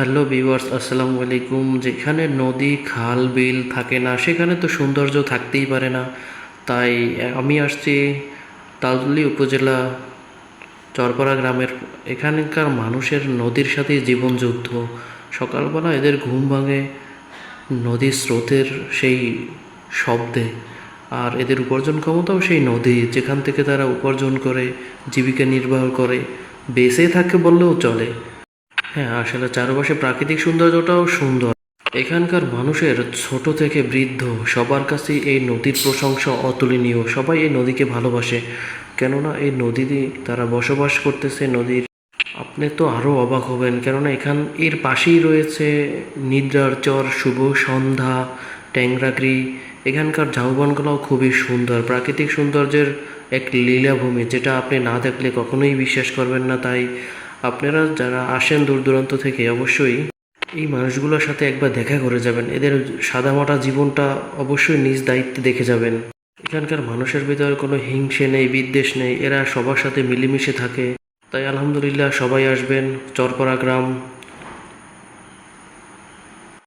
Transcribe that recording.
Hello viewers, আসসালামু আলাইকুম। যেখানে নদী, খাল, বিল থাকে না, সেখানে তো সৌন্দর্য থাকতেই পারে না। তাই, আমি আসছি তালতলি উপজেলা চরপাড়া গ্রামের এখানকার মানুষের নদীর সাথে জীবন সকালবেলা এদের ঘুম ভাঙে, নদীর স্রোতের সেই শব্দে, আর এদের উপার্জন ক্ষমতাও সেই নদী, যেখান থেকে তারা উপার্জন করে, জীবিকা নির্বাহ করে, বেঁচে থাকে বললেও চলে। হ্যাঁ আসলে চারপাশে প্রাকৃতিক সৌন্দর্যটাও সুন্দর। এখানকার মানুষের ছোট থেকে বৃদ্ধ, সবার কাছেই এই নদীর প্রশংসা অতুলনীয়, সবাই এই নদীকে ভালোবাসে। কেননা এই নদীতে তারা বসবাস করতেছে, নদীর আপনি তো আরও অবাক হবেন, কেননা এখান, এর পাশেই রয়েছে নিদ্রার চর, শুভ সন্ধ্যা ট্যাংরাগড়ি এখানকার ঝাউবনগুলোও খুবই সুন্দর। প্রাকৃতিক সৌন্দর্যের এক লীলাভূমি, যেটা আপনি না দেখলে কখনোই বিশ্বাস করবেন না, তাই আপনারা যারা আসেন দূর দূরান্ত থেকে, অবশ্যই এই মানুষগুলোর সাথে একবার দেখা করে যাবেন। এদের সাদামাটা জীবনটা অবশ্যই নিজ দায়িত্বে দেখে যাবেন। এখানকার মানুষের ভিতরে কোনো হিংসে নেই, বিদ্বেষ নেই। এরা সবার সাথে মিলেমিশে থাকে। তাই আলহামদুলিল্লাহ সবাই আসবেন। চরপাড়া গ্রাম